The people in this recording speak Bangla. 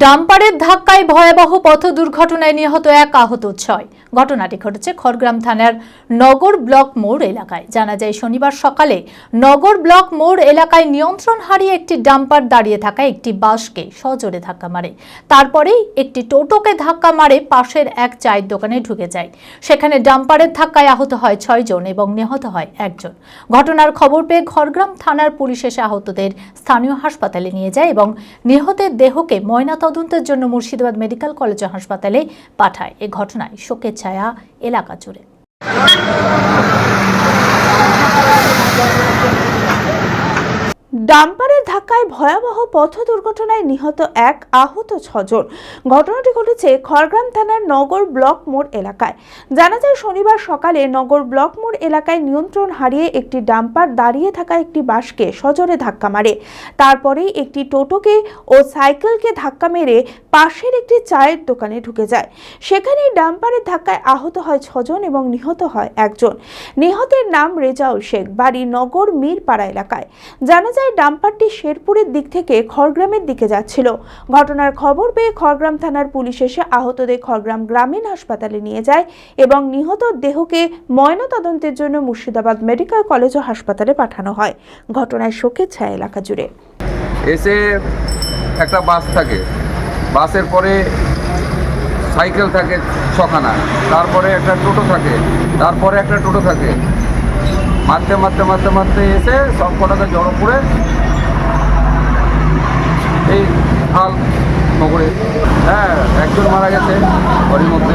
ডাম্পারের ধাক্কায় ভয়াবহ পথ দুর্ঘটনায় নিহত এক আহত ছয়। ঘটনাটি ঘটেছে খড়গ্রাম থানার নগর ব্লক মোড় এলাকায়। জানা যায়, শনিবার সকালে নগর ব্লক মোড় এলাকায় নিয়ন্ত্রণ হারিয়ে একটি ডাম্পার দাঁড়িয়ে থাকা একটি বাসকে সজোরে ধাক্কা মারে। তারপরেই একটি টোটোকে ধাক্কা মারে পাশের এক চায়ের দোকানে ঢুকে যায়। সেখানে ডাম্পারের ধাক্কায় আহত হয় ছয়জন এবং নিহত হয় একজন। ঘটনার খবর পেয়ে খড়গ্রাম থানার পুলিশ এসে আহতদের স্থানীয় হাসপাতালে নিয়ে যায় এবং নিহতের দেহকে ময়নাতদন্তের জন্য মুর্শিদাবাদ মেডিকেল কলেজ হাসপাতালে পাঠায়। এ ঘটনায় শোকের ছায়া এলাকা জুড়ে। ডাম্পারের ধাক্কায় ভয়াবহ পথ দুর্ঘটনায় নিহত এক আহত ছজন। ঘটনাটি ঘটেছে খড়গ্রাম থানার নগর ব্লক মোড় এলাকায়। জানা যায়, শনিবার সকালে নগর ব্লক মোড় এলাকায় নিয়ন্ত্রণ হারিয়ে একটি ডাম্পার দাঁড়িয়ে থাকা একটি বাসকে সজোরে ধাক্কা মারে। তারপরেই একটি টোটোকে ও সাইকেলকে ধাক্কা মেরে পাশের একটি চায়ের দোকানে ঢুকে যায়। সেখানেই ডাম্পারের ধাক্কায় আহত হয় ছজন এবং নিহত হয় একজন। নিহতের নাম রেজাউল শেখ, বাড়ি নগর মিরপাড়া এলাকায়। জানা যায়, ডাম্পারটি শেরপুরের দিক থেকে খড়গ্রামের দিকে যাচ্ছিল। ঘটনার খবর পেয়ে খড়গ্রাম থানার পুলিশ এসে আহতদের খড়গ্রাম গ্রামীণ হাসপাতালে নিয়ে যায় এবং নিহত দেহকে ময়নাতদন্তের জন্য মুর্শিদাবাদ মেডিকেল কলেজ ও হাসপাতালে পাঠানো হয়। ঘটনায় শোকের ছায়া এলাকা জুড়ে। এসে একটা বাস থাকে। বাসের পরে সাইকেল থাকে ছখানা, তারপরে একটা টোটো থাকে, তারপরে একটা টোটো থাকে। মারতে মারতে মারতে মারতে এসে সব কটাকে জড়ো করে এই হাল নগরে। হ্যাঁ একজন মারা গেছে ঘরের মধ্যে।